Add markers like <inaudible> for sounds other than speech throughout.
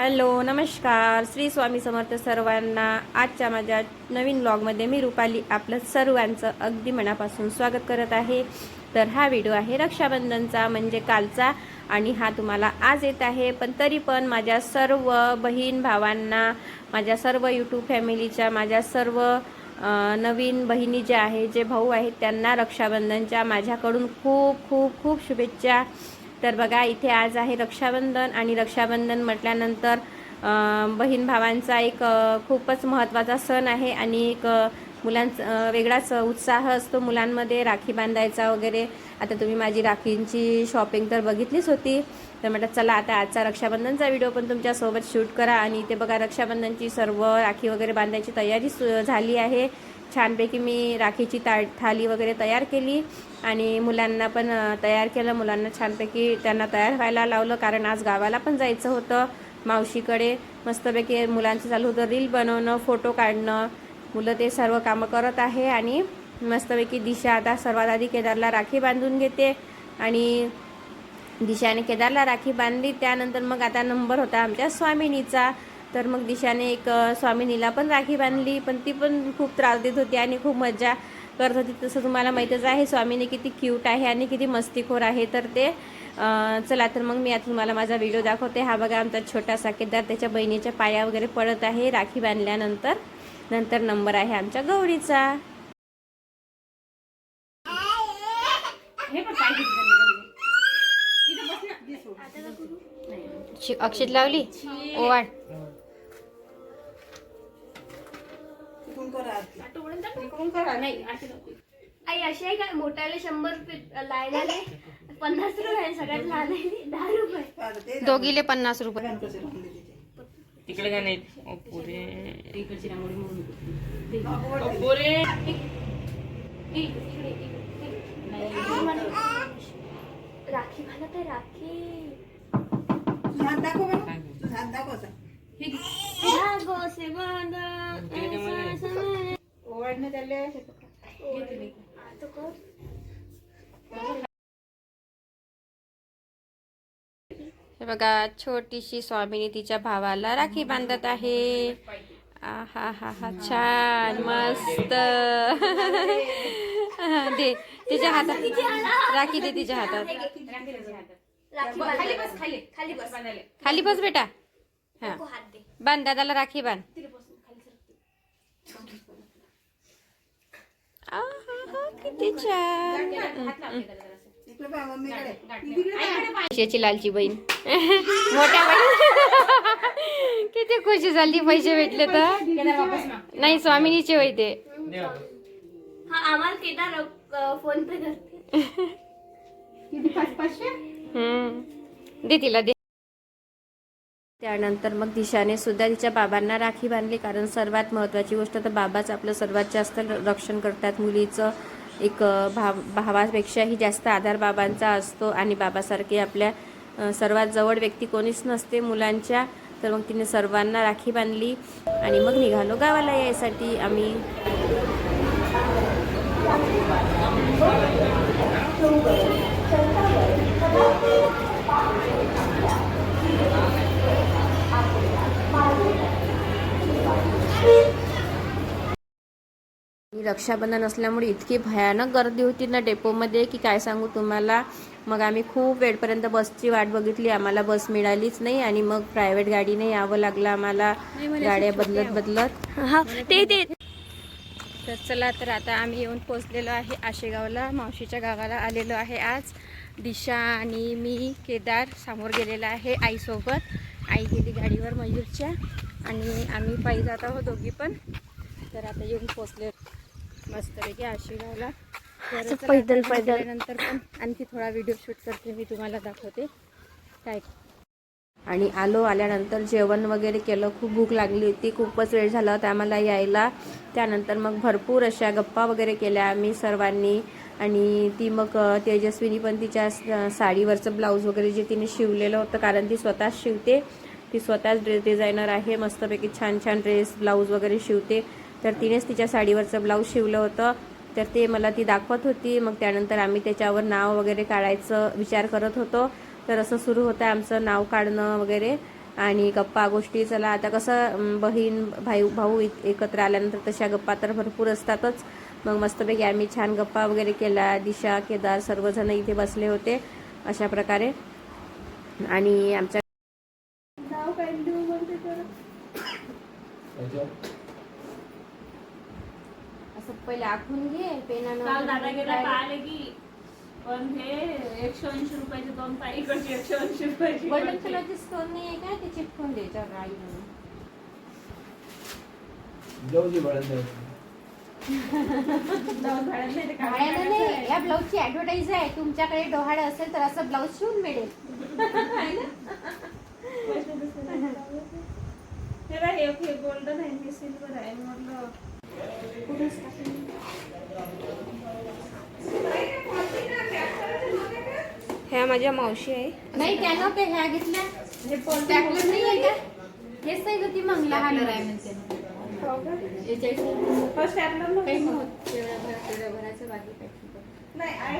Hello नमस्कार. श्री स्वामी समर्थ सर्वांना आजच्या माझ्या नवीन ब्लॉगमध्ये मी रुपाली आपलं सर्वांचं अगदी मनापासून स्वागत करत आहे. तर हा व्हिडिओ आहे रक्षाबंधनचा म्हणजे कालचा आणि हा तुम्हाला आज येत आहे. पण तरी पण माझ्या सर्व बहीण भावांना माझ्या सर्व यूट्यूब फॅमिलीच्या माझ्या सर्व नवीन बहिणी ज्या आहेत जे भाऊ आहेत त्यांना रक्षाबंधनच्या माझ्याकडून खूप खूप खूप शुभेच्छा. तर बघा इथे आज आहे रक्षाबंधन आणि रक्षाबंधन म्हटल्यानंतर बहीण भावांचा एक खूपच महत्त्वाचा सण आहे आणि एक मुलांचा वेगळाच उत्साह असतो मुलांमध्ये राखी बांधायचा वगैरे. आता तुम्ही माझी राखींची शॉपिंग तर बघितलीच होती. तर म्हटलं चला आता आजचा रक्षाबंधनचा व्हिडिओ पण तुमच्यासोबत शूट करा आणि इथे बघा रक्षाबंधनची सर्व राखी वगैरे बांधायची तयारी सु- झाली आहे. छानपैकी मी राखीची ता थाली वगैरे तयार केली आणि मुलांना पण तयार केलं. मुलांना छानपैकी त्यांना तयार व्हायला लावलं कारण आज गावाला पण जायचं होतं मावशीकडे. मस्तपैकी मुलांचं चालू होतं रील बनवणं फोटो काढणं. मुलं ते सर्व कामं करत आहे आणि मस्तपैकी दिशा आता सर्वात आधी केदारला राखी बांधून घेते आणि दिशाने केदारला राखी बांधली. त्यानंतर मग आता नंबर होता आमच्या स्वामिनीचा. तर मग दिशाने एक स्वामिनीला पण राखी बांधली पण ती पण खूप त्रास देत होती आणि खूप मजा करत होती. तसं तुम्हाला माहीतच आहे स्वामिनी किती क्यूट आहे आणि किती मस्तीखोर आहे. तर ते चला तर मग मी आता तुम्हाला माझा व्हिडिओ दाखवते. हा बघा आमचा छोटासा केदार त्याच्या बहिणीच्या पाया वगैरे पडत आहे राखी बांधल्यानंतर. नंतर नंबर आहे आमच्या गौरीचा. शि- अक्षित लावली? आई अशी आहे का? मोठ्याला शंभर रुपये लायला पन्नास रुपये सगळ्यात लहान आहे. दहा रुपये. दोघीले पन्नास रुपये. तिकडे का नाही? ओ पुरे ओ पुरे राखी मला तर राखी. धागो से बांधा ऐसा समय. आता. कर. हे बघा छोटीशी स्वामिनी तिच्या भावाला राखी बांधत आहे. आहा हा हा छान मस्त. दे तिच्या हातात. राखी दे तिच्या हातात. राखी खाली बस खाली खाली बस. खाली बस बेटा. हा. नको हात दे. बांध दादाला राखी बांध. किती छान. पैशाची लालची बहीण. मोठ्या बहीण. किती खुशी झाली पैसे भेटले तर. नाही स्वामिनीचे होय ते. हा आम्हाला केदार अ, फोन पे करते. <laughs> हम्म. दे तिला दे. त्यानंतर मग दिशाने सुद्धा तिच्या बाबांना राखी बांधली कारण सर्वात महत्त्वाची गोष्ट तर बाबाच आपलं सर्वात जास्त रक्षण करतात. मुलीचं एक भाव भावापेक्षाही जास्त आधार बाबांचा असतो आणि बाबासारखे आपल्या सर्वात जवळ व्यक्ती कोणीच नसते मुलांच्या. तर मग तिने सर्वांना राखी बांधली आणि मग निघालो गावाला यायसाठी आम्ही. आणि रक्षाबंधन असल्यामुळे इतकी भयानक गर्दी होती ना डेपोमध्ये की काय सांगू तुम्हाला? मग आम्ही खूप वेळपर्यंत बसची वाट बघितली. आम्हाला बस मिळालीच नाही आणि मग प्रायव्हेट गाडीने यावं लागलं आम्हाला. गाड्या बदलत बदलत. हा ते ते. तर चला तर आता आम्ही येऊन पोचलेलो आहे आशेगावला. मावशीच्या गावाला आलेलो आहे आज. दिशा आणि मी केदार समोर गेलेला आहे आईसोबत. आई गेली गाडीवर मयूरच्या आणि आम्ही पायी जात आहोत दोघी पण. तर आता येऊन पोचले मस्तपैकी आशेगावला तर पैदल- पैदल. गेल्यानंतर पण आणखी थोडा व्हिडिओ शूट करते मी तुम्हाला दाखवते. काय? आणि आलो आल्यानंतर जेवण वगैरे केलं खूप भूक लागली होती खूपच वेळ झाला होता आम्हाला यायला. त्यानंतर मग भरपूर अशा गप्पा वगैरे केल्या आम्ही सर्वांनी. आणि ती मग तेजस्विनी पण तिच्या साडीवरचं ब्लाऊज वगैरे जे तिने शिवलेलं होतं कारण ती स्वतःच शिवते. ती स्वतःच ड्रेस डिझायनर आहे मस्तपैकी छान छान ड्रेस ब्लाऊज वगैरे शिवते. तर तिनेच तिच्या साडीवरचं ब्लाऊज शिवलं होतं. तर ते मला ती दाखवत होती. मग त्यानंतर आम्ही त्याच्यावर नाव वगैरे काढायचं विचार करत होतो. तर असं सुरू होतं आमचं नाव काढणं वगैरे. आणि गप्पा गोष्टी चला आता कसं बहीण भाई भाऊ एकत्र आल्यानंतर तशा गप्पा तर भरपूर असतातच. मग मस्तपैकी आम्ही छान गप्पा वगैरे केला दिशा केदार सर्वजण इथे बसले होते अशा प्रकारे. आणि आमच्या नाव काय देऊ बोलते तर असं पहिले आखून घे पेनानं काल दादा गेला काय- पाहिले की पण हे एकशे ऐंशी रुपयाचे दोन पाय इकडचे एकशे ऐंशी रुपयाचे इकडचे. कलरची स्टोन नाही आहे का ते चिपकून द्यायच्या राई म्हणून. जाऊ दे बाळा जाऊन झाडाला नाही ते डोहाळ्याला काढायचं नाही. आहे. या ब्लाऊजची ऍडव्हर्टाईज आहे. तुमच्याकडे डोहाळे असेल तर असं ब्लाऊज शिवून मिळेल. <laughs> <laughs> हे बघ, हे हे गोल्डन आहे हे सिल्वर आहे. म्हटलं ह्या माझ्या मावशी आहे. नाही त्यानं ते ह्या घेतल्या. हे टॅकलर नाही आहे का? हेच आहे का ती मग लहान आहे म्हणते. फर्स्ट टॅबला काही नाही तेवढ्या बाकी. नाही. आहे.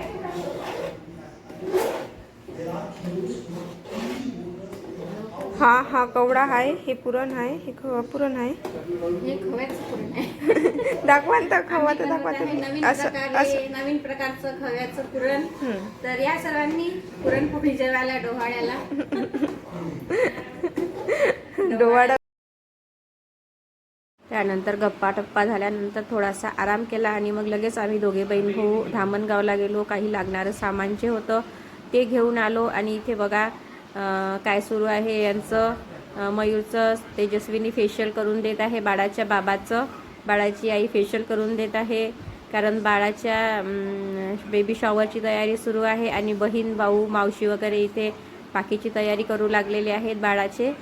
हा हा कवडा आहे हे पुरण आहे हे खवा पुरण आहे. हे खव्याचं पुरण आहे. <laughs> दाखवा ना तर खवा तर दाखवा नवीन असं प्रकारे असं. नवीन प्रकारचं खव्याचं पुरण. तर या सर्वांनी पुरणपोळी जेवायला डोहाळ्याला. <laughs> डोवाडा त्यानंतर गप्पा टप्पा झाल्यानंतर थोडासा आराम केला आणि मग लगेच आम्ही दोघे बहीण भाऊ धामणगावला गेलो. काही लागणारं सामान जे होतं ते घेऊन आलो आणि इथे बघा काय सुरू आहे यांचं मयूरचं तेजस्विनी फेशियल करून देत आहे बाळाच्या बाबाचं. बाळाची आई फेशियल करून देत आहे कारण बाळाच्या बेबी शॉवरची तयारी सुरू आहे आणि बहीण भाऊ मावशी वगैरे इथे बाकीची तयारी करू लागलेली आहेत बाळाचे.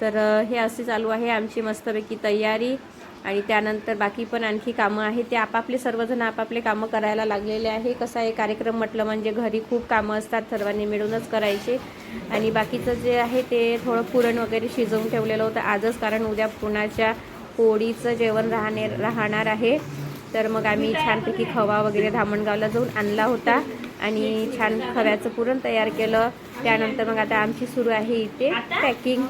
तर हे असे चालू आहे आमची मस्तपैकी तयारी. आणि त्यानंतर बाकी पण आणखी कामं आहेत. ते आपापले सर्वजण आपापले कामं करायला लागलेले आहे. कसं आहे कार्यक्रम म्हटलं म्हणजे घरी खूप कामं असतात सर्वांनी मिळूनच करायचे. आणि बाकीचं जे आहे ते थोडं पुरण वगैरे शिजवून ठेवलेलं होतं. आजच कारण उद्या पुण्याच्या पोळीचं जेवण राहणे राहणार आहे. तर मग आम्ही छानपैकी खवा वगैरे धामणगावला जाऊन आणला होता. आणि छान खव्याचं पुरण तयार केलं. त्यानंतर मग आता आमची सुरू आहे इथे पॅकिंग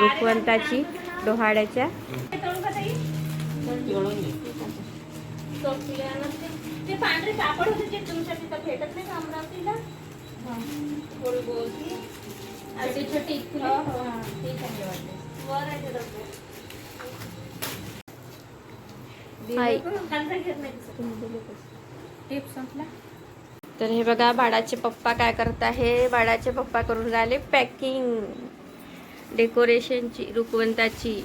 रुखवंताची डोहाड्याच्या ते- पांढरे कापड होते ते तुमच्या तिथं भेटत नाही का अमरावतीला गोल गोल छोटे. हो, हो. ते चांगले. वर आहे तर हे बघा बाळाचे पप्पा काय करत आहे? बाळाचे पप्पा करून राहिले पॅकिंग. डेकोरेशनची रुकवंताची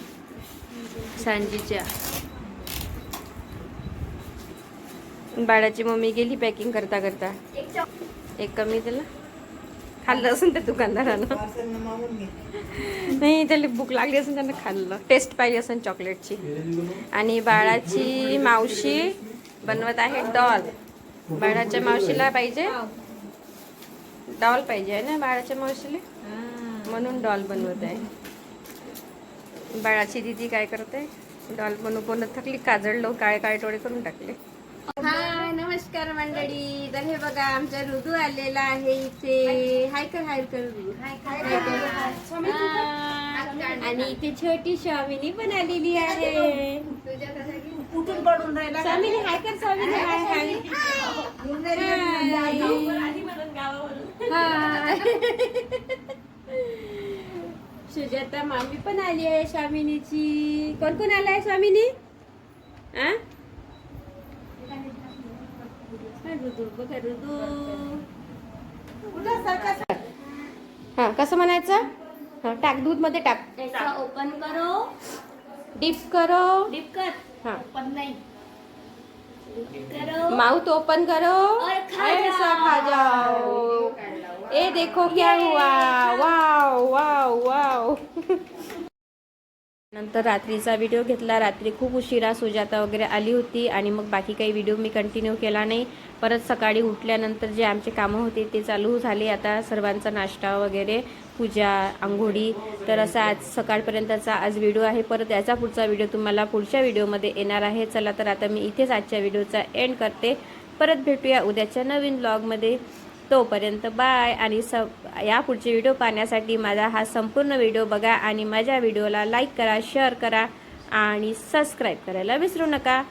सांजीच्या. बाळाची मम्मी गेली पॅकिंग करता करता. एक कमी त्याला खाल्लं असेल त्या दुकानदारानं नाही त्याला भूक लागली असेल त्यानं खाल्लं. टेस्ट पाहिजे असेल चॉकलेटची आणि बाळाची मावशी बनवत आहे डॉल बाळाच्या मावशीला पाहिजे? डॉल पाहिजे आहे ना बाळाच्या मावशीला? म्हणून डॉल बनवत आहे. बाळाची दिदी काय करते? डॉल बनवून बनत थकली? काजळलो काळे काळे टोळे करून टाकले. नमस्कार मंडळी. तर हे बघा आमचा ऋतू आलेला आहे इथे. हाय कर हाय कर. आणि इथे छोटी स्वामिनी पण आलेली आहे. पडून राहिला स्वामिनी हाय कर स्वामिनी. हाय हाय. सुजाता मामी पण आली आहे स्वामिनीची. कोण कोण आलाय स्वामिनी? आ? हा, हा कसं म्हणायचं? हा टाक दूधमध्ये टाक. ऐसा ओपन करो. डिप करो. डिप कर. हा. ओपन नहीं. डिप करो. माउथ ओपन करो. और खा ऐसा जाओ। खा जाओ. ए देखो क्या हुआ. वाव वाव वाव नंतर रात्रीचा व्हिडिओ घेतला. रात्री खूप उशिरा सुजाता वगैरे आली होती आणि मग बाकी काही व्हिडिओ मी कंटिन्यू केला नाही. परत सकाळी उठल्यानंतर जे आमचे कामं होते ते चालू झाले. आता सर्वांचा नाश्ता वगैरे पूजा आंघोळी. तर असा आज सकाळपर्यंतचा आज व्हिडिओ आहे. परत याचा पुढचा व्हिडिओ तुम्हाला पुढच्या व्हिडिओमध्ये येणार आहे. चला तर आता मी इथेच आजच्या व्हिडिओचा एंड करते. परत भेटूया उद्याच्या नवीन ब्लॉगमध्ये तोपर्यंत बाय आणि स या पुढचे व्हिडिओ पाहण्यासाठी माझा हा संपूर्ण व्हिडिओ बघा आणि माझ्या व्हिडिओला लाईक करा शेअर करा आणि सबस्क्राईब करायला विसरू नका.